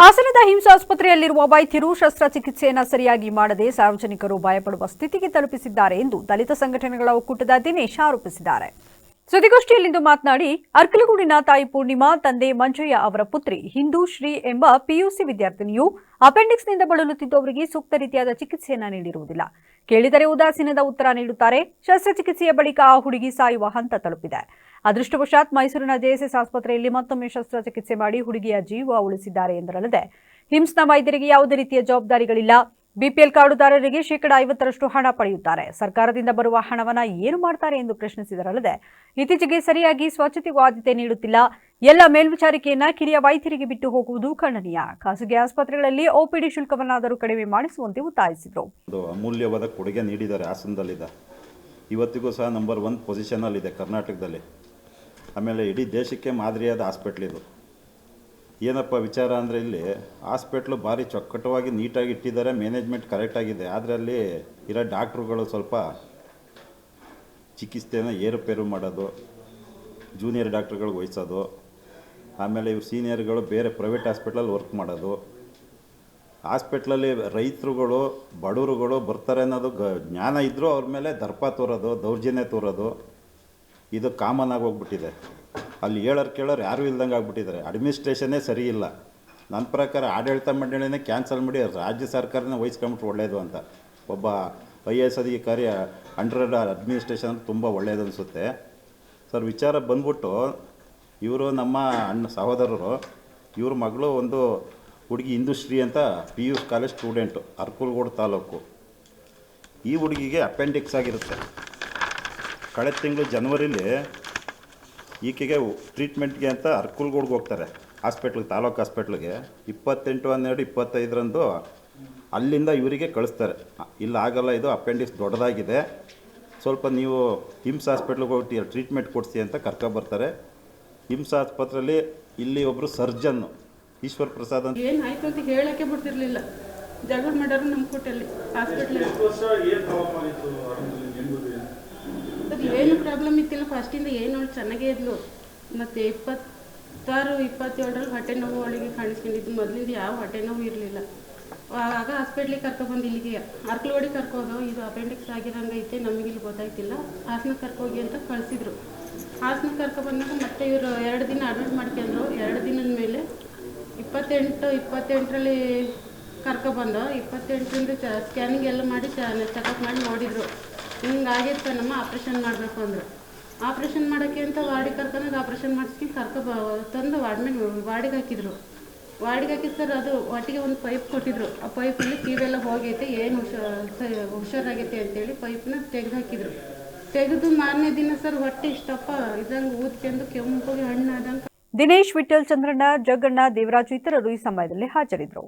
ಹಾಸನದ ಹಿಂಸಾಸ್ಪತ್ರೆಯಲ್ಲಿರುವ ವೈದ್ಯರು ಶಸ್ತ್ರಚಿಕಿತ್ಸೆಯನ್ನು ಸರಿಯಾಗಿ ಮಾಡದೆ ಸಾರ್ವಜನಿಕರು ಭಯಪಡುವ ಸ್ಥಿತಿಗೆ ತಲುಪಿಸಿದ್ದಾರೆ ಎಂದು ದಲಿತ ಸಂಘಟನೆಗಳ ಒಕ್ಕೂಟದ ದಿನೇಶ್ ಆರೋಪಿಸಿದ್ದಾರೆ. ಸುದ್ದಿಗೋಷ್ಠಿಯಲ್ಲಿಂದು ಮಾತನಾಡಿ, ಅರ್ಕಲಗೂಡಿನ ತಾಯಿ ಪೂರ್ಣಿಮಾ, ತಂದೆ ಮಂಜಯ್ಯ ಅವರ ಪುತ್ರಿ ಹಿಂದೂ ಶ್ರೀ ಎಂಬ ಪಿಯುಸಿ ವಿದ್ಯಾರ್ಥಿನಿಯು ಅಪೆಂಡಿಕ್ಸ್ನಿಂದ ಬಳಲುತ್ತಿದ್ದು ಅವರಿಗೆ ಸೂಕ್ತ ರೀತಿಯಾದ ಚಿಕಿತ್ಸೆಯನ್ನು ನೀಡಿರುವುದಿಲ್ಲ. ಕೇಳಿದರೆ ಉದಾಸೀನದ ಉತ್ತರ ನೀಡುತ್ತಾರೆ. ಶಸ್ತ್ರಚಿಕಿತ್ಸೆಯ ಬಳಿಕ ಆ ಹುಡುಗಿ ಸಾಯುವ ಹಂತ ತಲುಪಿದೆ. ಅದೃಷ್ಟವಶಾತ್ ಮೈಸೂರಿನ ಜೆಎಸ್ಎಸ್ ಆಸ್ಪತ್ರೆಯಲ್ಲಿ ಮತ್ತೊಮ್ಮೆ ಶಸ್ತ್ರಚಿಕಿತ್ಸೆ ಮಾಡಿ ಹುಡುಗಿಯ ಜೀವ ಉಳಿಸಿದ್ದಾರೆ ಎಂದರಲ್ಲದೆ ಹಿಂಸ್ನ ವೈದ್ಯರಿಗೆ ಯಾವುದೇ ರೀತಿಯ ಜವಾಬ್ದಾರಿಗಳಿಲ್ಲ. ಬಿಪಿಎಲ್ ಕಾರ್ಡುದಾರರಿಗೆ ಶೇಕಡಾ ಐವತ್ತರಷ್ಟು ಹಣ ಪಡೆಯುತ್ತಾರೆ. ಸರ್ಕಾರದಿಂದ ಬರುವ ಹಣವನ್ನ ಏನು ಮಾಡ್ತಾರೆ ಎಂದು ಪ್ರಶ್ನಿಸಿದರಲ್ಲದೆ, ಇತ್ತೀಚೆಗೆ ಸರಿಯಾಗಿ ಸ್ವಚ್ಛತೆಗೂ ಆದ್ಯತೆ ನೀಡುತ್ತಿಲ್ಲ. ಎಲ್ಲ ಮೇಲ್ವಿಚಾರಿಕೆಯನ್ನ ಕಿರಿಯ ವೈದ್ಯರಿಗೆ ಬಿಟ್ಟು ಹೋಗುವುದು ಖಂಡನೀಯ. ಖಾಸಗಿ ಆಸ್ಪತ್ರೆಗಳಲ್ಲಿ ಒಪಿಡಿ ಶುಲ್ಕವನ್ನಾದರೂ ಕಡಿಮೆ ಮಾಡಿಸುವಂತೆ ಒತ್ತಾಯಿಸಿದರು. ಅಮೂಲ್ಯವಾದ ಕೊಡುಗೆ ನೀಡಿದ್ದಾರೆ ಹಾಸನದಲ್ಲಿದೆ ಇವತ್ತಿಗೂ ಸಹ ನಂಬರ್ ಒನ್ ಪೊಸಿಷನಲ್ಲಿದೆ ಕರ್ನಾಟಕದಲ್ಲಿ. ಆಮೇಲೆ ಇಡೀ ದೇಶಕ್ಕೆ ಮಾದರಿಯಾದ ಹಾಸ್ಪಿಟ್ಲ್ ಇದು. ಏನಪ್ಪ ವಿಚಾರ ಅಂದರೆ ಇಲ್ಲಿ ಹಾಸ್ಪಿಟ್ಲು ಭಾರಿ ಚೊಕ್ಕಟವಾಗಿ ನೀಟಾಗಿ ಇಟ್ಟಿದ್ದಾರೆ ಮ್ಯಾನೇಜ್ಮೆಂಟ್ ಕರೆಕ್ಟಾಗಿದೆ ಆದರೆ ಅಲ್ಲಿ ಇರೋ ಡಾಕ್ಟ್ರುಗಳು ಸ್ವಲ್ಪ ಚಿಕಿತ್ಸೆನ ಏರುಪೇರು ಮಾಡೋದು ಜೂನಿಯರ್ ಡಾಕ್ಟ್ರುಗಳು ವಹಿಸೋದು, ಆಮೇಲೆ ಇವ್ರು ಸೀನಿಯರ್ಗಳು ಬೇರೆ ಪ್ರೈವೇಟ್ ಹಾಸ್ಪಿಟ್ಲಲ್ಲಿ ವರ್ಕ್ ಮಾಡೋದು. ಹಾಸ್ಪಿಟ್ಲಲ್ಲಿ ರೈತರುಗಳು, ಬಡವರುಗಳು ಬರ್ತಾರೆ ಅನ್ನೋದು ಗ, ಜ್ಞಾನ ಇದ್ದರೂ ಅವ್ರ ಮೇಲೆ ದರ್ಪ ತೋರೋದು, ದೌರ್ಜನ್ಯ ತೋರೋದು. ಇದು ಕಾಮನ್ ಆಗಿ ಹೋಗ್ಬಿಟ್ಟಿದೆ. ಅಲ್ಲಿ ಹೇಳೋರು ಕೇಳೋರು ಯಾರೂ ಇಲ್ದಂಗೆ ಆಗ್ಬಿಟ್ಟಿದ್ದಾರೆ. ಅಡ್ಮಿನಿಸ್ಟ್ರೇಷನ್ನೇ ಸರಿ ಇಲ್ಲ. ನನ್ನ ಪ್ರಕಾರ ಆಡಳಿತ ಮಂಡಳಿನೇ ಕ್ಯಾನ್ಸಲ್ ಮಾಡಿ ರಾಜ್ಯ ಸರ್ಕಾರನೇ ವಹಿಸ್ಕೊಂಬಿಟ್ರೆ ಒಳ್ಳೆಯದು ಅಂತ. ಒಬ್ಬ ವೈ ಎಸ್ ಅಧಿಕಾರಿ ಅಂಡರ್ ಅಡ್ಮಿನಿಸ್ಟ್ರೇಷನ್ ತುಂಬ ಒಳ್ಳೆಯದು ಅನಿಸುತ್ತೆ. ಸರ್, ವಿಚಾರ ಬಂದ್ಬಿಟ್ಟು ಇವರು ನಮ್ಮ ಅಣ್ಣ ಸಹೋದರರು, ಇವ್ರ ಮಗಳು ಒಂದು ಹುಡುಗಿ ಇಂದುಶ್ರೀ ಅಂತ P U college student, Arkalgud taluk. ಈ ಹುಡುಗಿಗೆ ಅಪೆಂಡಿಕ್ಸ್ ಆಗಿರುತ್ತೆ. ಕಳೆದ ತಿಂಗಳು ಜನವರಿಲಿ ಈಕೆಗೆ ಟ್ರೀಟ್ಮೆಂಟ್ಗೆ ಅಂತ ಅರ್ಕುಲ್ಗೋಡ್ಗೆ ಹೋಗ್ತಾರೆ. ಹಾಸ್ಪಿಟ್ಲಿಗೆ ತಾಲೂಕು ಹಾಸ್ಪಿಟ್ಲಿಗೆ. ಇಪ್ಪತ್ತೆಂಟು ಹನ್ನೆರಡು ಇಪ್ಪತ್ತೈದರಂದು ಅಲ್ಲಿಂದ ಇವರಿಗೆ ಕಳಿಸ್ತಾರೆ. ಇಲ್ಲ ಆಗಲ್ಲ ಇದು ಅಪೆಂಡಿಕ್ಸ್ ದೊಡ್ಡದಾಗಿದೆ. ಸ್ವಲ್ಪ ನೀವು ಹಿಮ್ಸ್ ಹಾಸ್ಪಿಟ್ಲಿಗೆ ಹೋಗಿ ಟ್ರೀಟ್ಮೆಂಟ್ ಕೊಡಿಸಿ ಅಂತ ಕರ್ಕೊಬರ್ತಾರೆ. ಹಿಮ್ಸ್ ಆಸ್ಪತ್ರೆಯಲ್ಲಿ ಇಲ್ಲಿ ಒಬ್ಬರು ಸರ್ಜನ್ನು ಈಶ್ವರ್ ಪ್ರಸಾದ್ ಅಂತ. ಏನಾಯ್ತು ಅಂತ ಹೇಳಕ್ಕೆ ಬಿಡ್ತಿರ್ಲಿಲ್ಲ. ಜಗಳ ಮಾಡೋರು ನಮ್ಮ ಕೋಟೆಯಲ್ಲಿ ಹಾಸ್ಪಿಟ್ಲಲ್ಲಿ. ಇತ್ತಿಲ್ಲ ಫಸ್ಟಿಂದ ಏನು ಅವಳು ಚೆನ್ನಾಗೇ ಇದ್ಲು, ಮತ್ತು ಇಪ್ಪತ್ತಾರು, ಇಪ್ಪತ್ತೇಳರಲ್ಲಿ ಹೊಟ್ಟೆ ನೋವು ಅವಳಿಗೆ ಕಾಣಿಸ್ಕೊಂಡಿದ್ದು. ಮೊದಲಿಂದ ಯಾವ ಹೊಟ್ಟೆ ನೋವು ಇರಲಿಲ್ಲ. ಆಗ ಹಾಸ್ಪಿಟ್ಲಿಗೆ ಕರ್ಕೊಬಂದು ಇಲ್ಲಿಗೆ. ಅರ್ಕಲವಾಡಿ ಕರ್ಕೋದು, ಇದು ಅಪೆಂಡಿಕ್ಸ್ ಆಗಿರಂಗೈತೆ ನಮಗೆ ಇಲ್ಲಿ ಗೊತ್ತಾಯ್ತಿಲ್ಲ. ಹಾಸನ ಕರ್ಕೋಗಿ ಅಂತ ಕಳಿಸಿದ್ರು. ಹಾಸನ ಕರ್ಕೊಬಂದಾಗ ಮತ್ತೆ ಇವರು ಎರಡು ದಿನ ಅಡ್ಮಿಟ್ ಮಾಡ್ಕೊಂಡ್ರು. ಎರಡು ದಿನದ ಮೇಲೆ ಇಪ್ಪತ್ತೆಂಟು, ಇಪ್ಪತ್ತೆಂಟರಲ್ಲಿ ಕರ್ಕೊಬಂದು ಇಪ್ಪತ್ತೆಂಟರಿಂದ ಸ್ಕ್ಯಾನಿಂಗ್ ಎಲ್ಲ ಮಾಡಿ ಚೆಕಪ್ ಮಾಡಿ ನೋಡಿದರು. ಹಿಂಗಾಗಿತ್ತು ನಮ್ಮ ಆಪ್ರೇಷನ್ ಮಾಡಬೇಕು ಅಂದರು. ಆಪ್ರೇಷನ್ ಮಾಡೋಕ್ಕೆ ಅಂತ ವಾರ್ಡಿಗೆ ಕರ್ಕೊಂಡು ಆಪ್ರೇಷನ್ ಮಾಡಿಸ್ಕೊಂಡು ಕರ್ಕೊ ತಂದು ವಾರ್ಡ್ ವಾರ್ಡಿಗೆ ಹಾಕಿದ್ರು. ವಾರ್ಡಿಗೆ ಹಾಕಿದ ಸರ್ ಅದು ಒಟ್ಟಿಗೆ ಒಂದು ಪೈಪ್ ಕೊಟ್ಟಿದ್ರು. ಆ ಪೈಪಲ್ಲಿ ಕಿವೆಲ್ಲ ಹೋಗೈತೆ, ಏನು ಹುಷಾರು ಹುಷಾರಾಗೈತೆ ಅಂತೇಳಿ ಪೈಪ್ನ ತೆಗೆದು ಹಾಕಿದ್ರು ತೆಗೆದು ಮಾರನೇ ದಿನ ಸರ್ ಹೊಟ್ಟೆ ಇಷ್ಟಪ್ಪ ಇದಂಗೆ ಊದ್ಕೊಂಡು ಕೆಂಪಗೆ ಹಣ್ಣಾದಂಗೆ ದಿನೇಶ್ ವಿಠಲ್ ಚಂದ್ರಣ್ಣ ಜಗಣ್ಣ ದೇವರಾಜು ಇತರರು ಈ ಸಮಯದಲ್ಲಿ ಹಾಜರಿದ್ದರು.